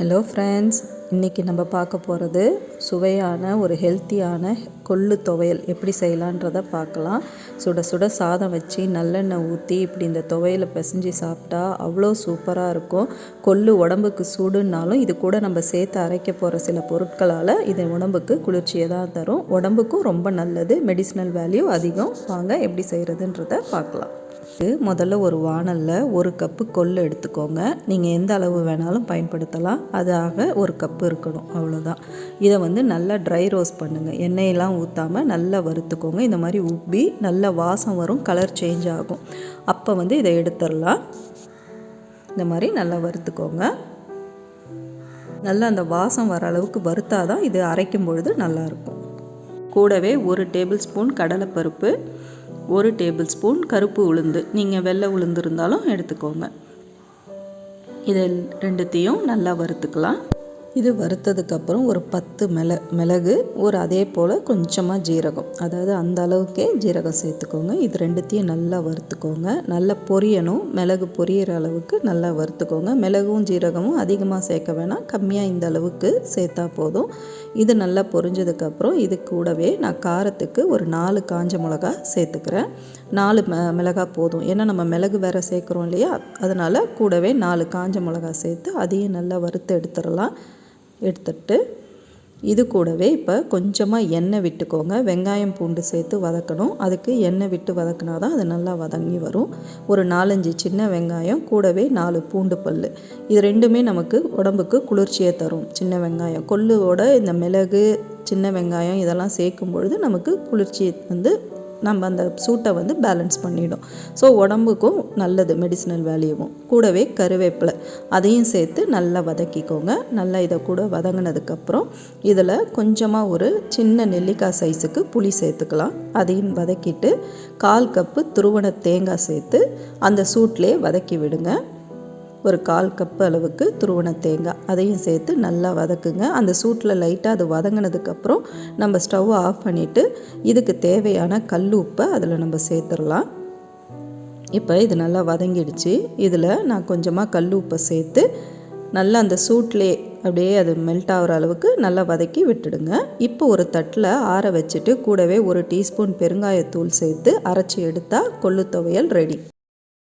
Hello friends இன்றைக்கி நம்ம பார்க்க போகிறது சுவையான ஒரு ஹெல்த்தியான கொள்ளு துவையல். எப்படி செய்யலான்றதை பார்க்கலாம். சுட சுட சாதம் வச்சு நல்லெண்ணெய் ஊற்றி இப்படி இந்த துவையலை பிசைஞ்சு சாப்பிட்டா அவ்வளோ சூப்பராக இருக்கும். கொள்ளு உடம்புக்கு சூடுன்னாலும் இது கூட நம்ம சேர்த்து அரைக்க போகிற சில பொருட்களால் இது உடம்புக்கு குளிர்ச்சியை தான் தரும். உடம்புக்கும் ரொம்ப நல்லது. மெடிசினல் வேல்யூ அதிகம். வாங்க எப்படி செய்கிறதுன்றதை பார்க்கலாம். முதல்ல ஒரு வானலில் ஒரு கப்பு கொள்ளு எடுத்துக்கோங்க. நீங்கள் எந்த அளவு வேணாலும் பயன்படுத்தலாம். அதாக ஒரு கப்பு இருக்கணும். அவ்வளோதான் இதை வந்து நல்லா ட்ரை ரோஸ்ட் பண்ணுங்கள் எண்ணெயெல்லாம் ஊற்றாமல் நல்லா வறுத்துக்கோங்க. இந்த மாதிரி உப்பி நல்ல வாசம் வரும். கலர் சேஞ்ச் ஆகும். அப்போ வந்து இதை எடுத்துடலாம். இந்த மாதிரி நல்லா வறுத்துக்கோங்க. நல்லா அந்த வாசம் வர அளவுக்கு வறுத்தாதான் இது அரைக்கும் பொழுது நல்லாயிருக்கும் கூடவே ஒரு டேபிள் ஸ்பூன் கடலைப்பருப்பு ஒரு டேபிள் ஸ்பூன் கருப்பு உளுந்து. நீங்கள் வெள்ளை உளுந்து இருந்தாலும் எடுத்துக்கோங்க. இது ரெண்டுத்தையும் நல்லா வறுத்துக்கலாம். இது வறுத்ததுக்கப்புறம் ஒரு பத்து மிள மிளகு ஒரு அதே போல் கொஞ்சமாக ஜீரகம். அதாவது அந்த அளவுக்கே ஜீரகம் சேர்த்துக்கோங்க. இது ரெண்டுத்தையும் நல்லா வறுத்துக்கோங்க. நல்லா பொரியணும். மிளகு பொரியிற அளவுக்கு நல்லா வறுத்துக்கோங்க. மிளகும் ஜீரகமும் அதிகமாக சேர்க்க வேணாம். கம்மியாக இந்த அளவுக்கு சேர்த்தா போதும். இது நல்லா பொரிஞ்சதுக்கப்புறம் இது கூடவே நான் காரத்துக்கு ஒரு நாலு காஞ்ச மிளகா சேர்த்துக்கிறேன். நாலு ம மிளகா போதும். ஏன்னா நம்ம மிளகு வேறு சேர்க்குறோம் இல்லையா? அதனால் கூடவே நாலு காஞ்ச மிளகா சேர்த்து அதையும் நல்லா வறுத்து எடுத்துடலாம். எடுத்துட்டு இது கூடவே இப்போ கொஞ்சமாக எண்ணெய் விட்டுக்கோங்க. வெங்காயம் பூண்டு சேர்த்து வதக்கணும். அதுக்கு எண்ணெய் விட்டு வதக்கினா தான் அது நல்லா வதங்கி வரும். ஒரு நாலஞ்சு சின்ன வெங்காயம் கூடவே நாலு பூண்டு பல் இது ரெண்டுமே நமக்கு உடம்புக்கு குளிர்ச்சியை தரும். சின்ன வெங்காயம். கொள்ளுவோட இந்த மிளகு சின்ன வெங்காயம் இதெல்லாம் சேர்க்கும் பொழுது நமக்கு குளிர்ச்சி வந்து நம்ம அந்த சூட்டை வந்து பேலன்ஸ் பண்ணிடும். ஸோ உடம்புக்கும் நல்லது மெடிசினல் வேல்யூவும் கூடவே கருவேப்பிலை அதையும் சேர்த்து நல்லா வதக்கிக்கோங்க. நல்லா இதை கூட வதங்கினதுக்கப்புறம் இதில் கொஞ்சமாக ஒரு சின்ன நெல்லிக்காய் சைஸுக்கு புளி சேர்த்துக்கலாம். அதையும் வதக்கிட்டு கால் கப்பு துருவண தேங்காய் சேர்த்து அந்த சூட்லேயே வதக்கி விடுங்க. ஒரு கால் கப் அளவுக்கு துருவன தேங்காய். அதையும் சேர்த்து நல்லா வதக்குங்க. அந்த சூட்டில் லைட்டாக அது வதங்கினதுக்கப்புறம் நம்ம ஸ்டவ் ஆஃப் பண்ணிவிட்டு இதுக்கு தேவையான கல் உப்பை அதில் நம்ம சேர்த்துடலாம். இப்போ இது நல்லா வதங்கிடுச்சு. இதில் நான் கொஞ்சமாக கல் உப்பை சேர்த்து நல்லா அந்த சூட்லே அப்படியே அது மெல்ட் ஆகிற அளவுக்கு நல்லா வதக்கி விட்டுடுங்க. இப்போ ஒரு தட்டில் ஆற வச்சுட்டு கூடவே ஒரு டீஸ்பூன் பெருங்காயத்தூள் சேர்த்து அரைச்சி எடுத்தால் கொள்ளு துவையல் ரெடி